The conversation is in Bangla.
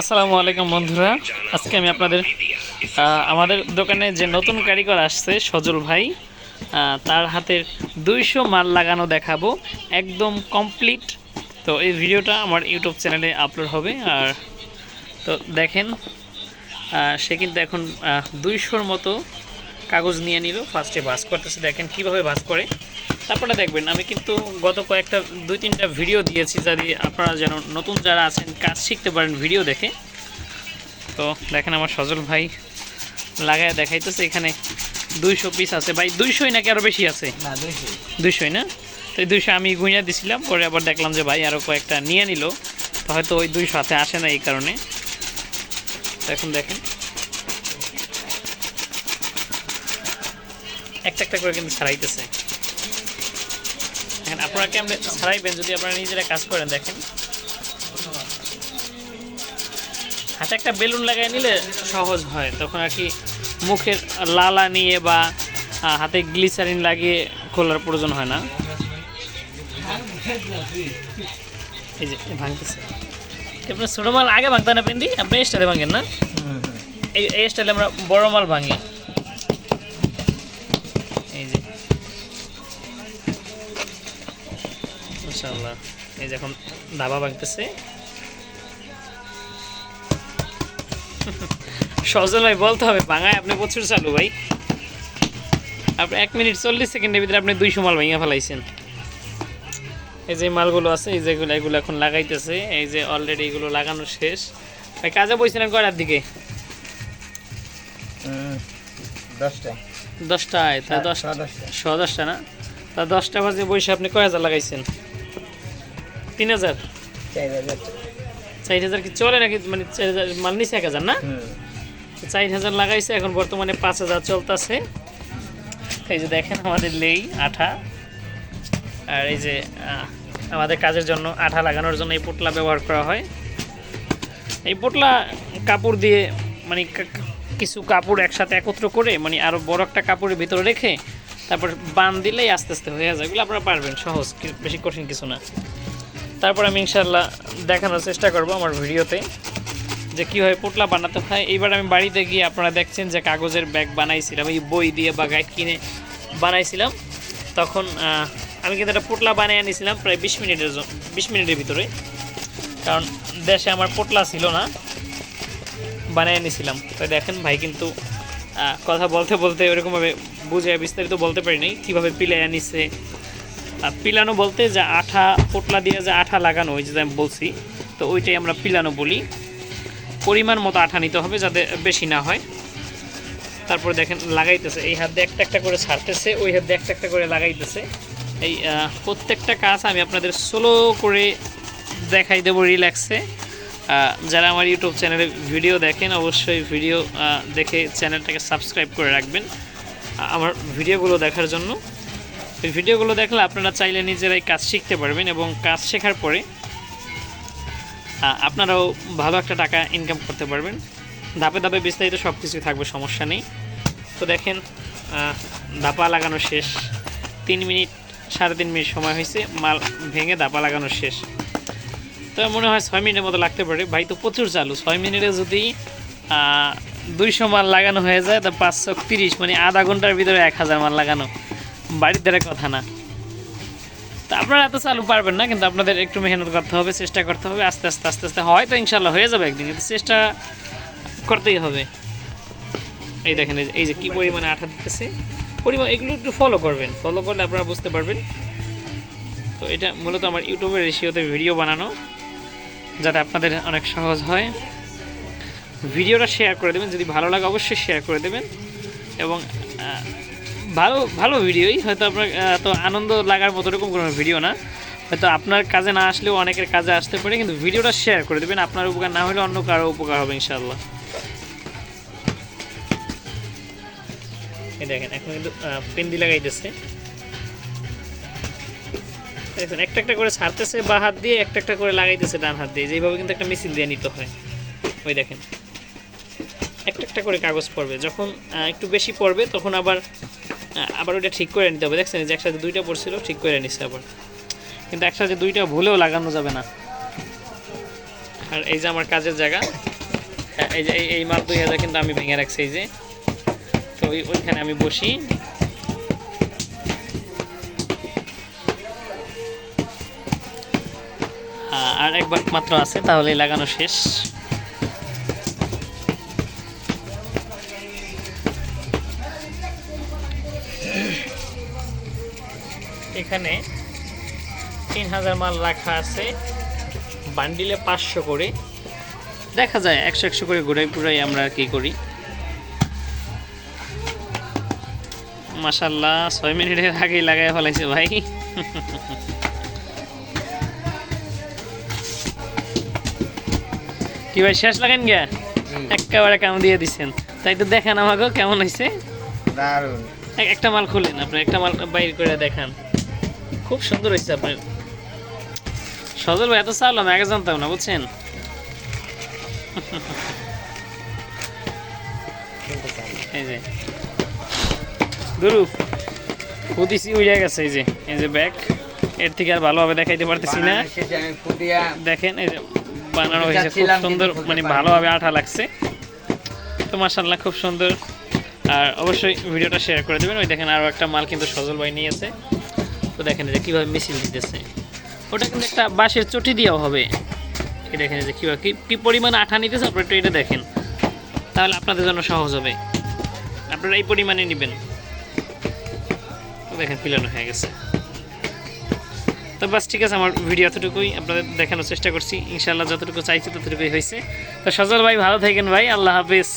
আসসালামু আলাইকুম বন্ধুরা। আজকে আমি আপনাদের আমাদের দোকানে যে নতুন কারিগর আসছে, সজল ভাই তার হাতের দুইশো মাল লাগানো দেখাবো। একদম কমপ্লিট তো এই ভিডিওটা আমার ইউটিউব চ্যানেলে আপলোড হবে। আর তো দেখেন সে কিন্তু এখন দুইশোর মতো কাগজ নিয়ে নিল। ফার্স্টে ভাস করতেছে। দেখেন কীভাবে ভাস করে। তারপরে দেখবেন আমি কিন্তু গত কয়েকটা দুই তিনটা ভিডিও দিয়েছি যাতে আপনারা যেন নতুন যারা আছেন কাজ শিখতে পারেন ভিডিও দেখে। তো দেখেন আমার সজল ভাই লাগায় দেখাইতেছে এখানে দুইশো পিস আছে। ভাই দুইশোই নাকি আরও বেশি আছে? দুইশোই। না? তো এই দুইশো আমি গুইনা দিছিলাম পরে আবার দেখলাম যে ভাই আরও কয়েকটা নিয়ে নিল। তো হয়তো ওই দুইশো হাতে আসে না এই কারণে। এখন দেখেন। একটা একটা করে কিন্তু ছাড়াইতেছে। এখন আপনারা কেমন ছাড়াইবেন যদি আপনারা নিজেরা কাজ করেন দেখেন। হাতে একটা বেলুন লাগাই নিলে সহজ হয় তখন আর কি মুখের লালা নিয়ে বা হাতে গ্লিসারিন লাগিয়ে খোলার প্রয়োজন হয় না। এই যে ভাঙতেছে। আপনার ছোটো মাল আগে ভাঙতে না পেন্দি আপনি এই স্টাইলে ভাঙেন না? এই এই স্টাইলে আমরা বড় মাল ভাঙি। এই যে এখন দাবা ভাঙতেছে সজল ভাই বলতে হবে ভাঙায় আপনি প্রচুর চালু ভাই। আপনি এক মিনিট চল্লিশ সেকেন্ডের ভিতরে আপনি দুইশো মাল ফেলাইছেন। এই যে মালগুলো আছে এই যেগুলো এগুলো এখন লাগাইতেছে এই যে অলরেডি এগুলো লাগানো শেষ। ভাই কাজে বসছিলেন কয়টার দিকে? দশটা দশটায়। তা দশটা দশটা দশটা না? তা দশটা বাজে বসে আপনি কয় হাজার লাগাইছেন? তিন হাজার। চার হাজার। কি চলে নাকি? মানে চার হাজার মাল নিচে এক হাজার না? চার হাজার লাগাইছে এখন বর্তমানে পাঁচ হাজার চলতেছে। এই যে দেখেন আমাদের লেই আঠা। আর এই যে আমাদের কাজের জন্য আঠা লাগানোর জন্য এই পোটলা ব্যবহার করা হয়। এই পোটলা কাপড় দিয়ে মানে কিছু কাপড় একসাথে একত্র করে মানে আরও বড় একটা কাপড়ের ভিতরে রেখে তারপর বান দিলেই আস্তে আস্তে হয়ে যায়। এগুলো আপনারা পারবেন সহজ বেশি কঠিন কিছু না। তারপর আমি ইনশাল্লাহ দেখানোর চেষ্টা করব আমার ভিডিওতে যে কীভাবে পোটলা বানাতে হয়। এইবার আমি বাড়িতে গিয়ে আপনারা দেখছেন যে কাগজের ব্যাগ বানাইছিলাম, এই বই দিয়ে বা গাইড কিনে বানাইছিলাম। তখন আমি কিন্তু একটা পোটলা বানিয়ে নিয়েছিলাম প্রায় বিশ মিনিটের বিশ মিনিটের ভিতরে। কারণ দেশে আমার পোটলা ছিল না, বানিয়ে নিয়েছিলাম তো দেখেন ভাই কিন্তু কথা বলতে বলতে ওরকমভাবে বুঝে বিস্তারিত বলতে পারি নাই কীভাবে পিলাই আনিছে পিলানো বলতে যে আঠা, পোটলা দিয়ে যে আঠা লাগানো, ওই যে আমি বলছি, তো ওইটাই আমরা পিলানো বলি। পরিমাণ মতো আঠা নিতে হবে যাতে বেশি না হয়। তারপর দেখেন, লাগাইতেছে। এই হাত দিয়ে একটা একটা করে ছাড়তেছে, ওই হাত দিয়ে একটা একটা করে লাগাইতেছে। এই প্রত্যেকটা কাজ আমি আপনাদের স্লো করে দেখাই দেবো রিল্যাক্সে যারা আমার ইউটিউব চ্যানেলে ভিডিও দেখেন, অবশ্যই ভিডিও দেখে চ্যানেলটাকে সাবস্ক্রাইব করে রাখবেন আমার ভিডিওগুলো দেখার জন্য। এই ভিডিওগুলো দেখলে আপনারা চাইলে নিজেরাই কাজ শিখতে পারবেন এবং কাজ শেখার পরে আপনারাও ভালো একটা টাকা ইনকাম করতে পারবেন। ধাপে ধাপে বিস্তারিত সব কিছুই থাকবে, সমস্যা নেই। তো দেখেন দাপা লাগানো শেষ। তিন মিনিট, সাড়ে তিন মিনিট সময় হয়েছে, মাল ভেঙে দাপা লাগানো শেষ। তো মনে হয় ছয় মিনিটের মতো লাগতে পারে। ভাই, তো প্রচুর চালু। ছয় মিনিটে যদি দুইশো মাল লাগানো হয়ে যায়, তা পাঁচশো তিরিশ মানে আধা ঘণ্টার ভিতরে এক হাজার মাল লাগানো। বাড়ির দ্বারা কথা না। তা আপনারা এত চালু পারবেন না, কিন্তু আপনাদের একটু মেহনত করতে হবে, চেষ্টা করতে হবে, আস্তে আস্তে আস্তে আস্তে। হয়তো ইনশাল্লাহ হয়ে যাবে একদিন, কিন্তু চেষ্টা করতেই হবে। এই দেখেন, এই যে- কী পরিমাণে আঠা দিতেছে। পরিমাণ এগুলো একটু ফলো করবেন। ফলো করলে আপনারা বুঝতে পারবেন। তো এটা মূলত আমার ইউটিউবের রেশিওতে ভিডিও বানানো, যাতে আপনাদের অনেক সহজ হয়। ভিডিওটা শেয়ার করে দেবেন, যদি ভালো লাগে অবশ্যই শেয়ার করে দেবেন। এবং ভালো ভালো ভিডিওই হয়তো আপনার তো আনন্দ লাগার মতো এরকম কোনো ভিডিও না। হয়তো আপনার কাজে না আসলেও অনেকের কাজে আসতে পারে, কিন্তু ভিডিওটা শেয়ার করে দেবেন। আপনার উপকার না হলে অন্য কারও উপকার হবে ইনশাল্লাহ দেখেন, এখন কিন্তু পেন্দি লাগাইতেছে। দেখেন, একটা একটা করে ছাড়তেছে বা হাত দিয়ে, একটা একটা করে লাগাইতেছে ডান হাত দিয়ে। যেভাবে কিন্তু একটা মিছিল দিয়ে নিতে হয়। ওই দেখেন। একটা একটা করে কাগজ পড়বে। যখন একটু বেশি পড়বে, তখন আবার আবার ওইটা ঠিক করে নিতে হবে। দেখছেন যে একসাথে দুইটা পড়ছিল ঠিক করে নিচ্ছে আবার। কিন্তু একসাথে দুইটা ভুলেও লাগানো যাবে না। আর এই যে আমার কাজের জায়গা হ্যাঁ, এই যে এই- মাল দুই হাজার কিন্তু আমি ভেঙে রাখছি এই যে। তো ওই ওইখানে আমি বসি। আর একবার মাত্র আছে তাহলে লাগানো শেষ। এখানে তিন হাজার মাল রাখা আছে। বান্ডিলে পাঁচশো করে। দেখা যায় একশো একশো করে ঘুরাই ঘুরাই আমরা কি করি। মাসাল্লাহ ছয় মিনিটের আগেই লাগাই ফেলাইছে ভাই। কি ভাই শেষ লাগান গিয়া? একেবারে কাম দিয়ে দিছেন। তাই তো দেখেন আমাকে কেমন হয়েছে দারুণ। একটা মাল খুলেন আপনি একটা মাল বাইর করে দেখান। খুব সুন্দর হয়েছে আপনার সজল ভাই এত চাল আমি আগে জানতাম না বুঝছেন? এই যে। দুরু উড়ে গেছে এই যে এই যে ব্যাগ। এর থেকে আর ভালোভাবে দেখাইতে পারতেছি না। দেখেন এই যে বানানো হয়েছে খুব সুন্দর মানে। ভালোভাবে আঠা লাগছে। তো মাসাল্লাহ খুব সুন্দর। আর অবশ্যই ভিডিওটা শেয়ার করে দেবেন। ওই দেখেন আরও একটা মাল কিন্তু সজল ভাই নিয়েছে। তো দেখেন যে কীভাবে মিছিল দিতেছে। ওটা কিন্তু একটা বাঁশের চটি দেওয়া হবে। এই দেখেন যে কীভাবে কী পরিমাণ আঠা নিতেছে, আপনারা একটু এটা দেখেন। তাহলে আপনাদের জন্য সহজ হবে। আপনারা এই পরিমাণে নেবেন। দেখেন পিলানো হয়ে গেছে। তো বাস ঠিক আছে, আমার ভিডিও এতটুকুই আপনাদের দেখানোর চেষ্টা করছি। ইনশাল্লাহ যতটুকু চাইছি ততটুকুই হয়েছে। তো সজল ভাই, ভালো থাকেন ভাই। আল্লাহ হাফেজ।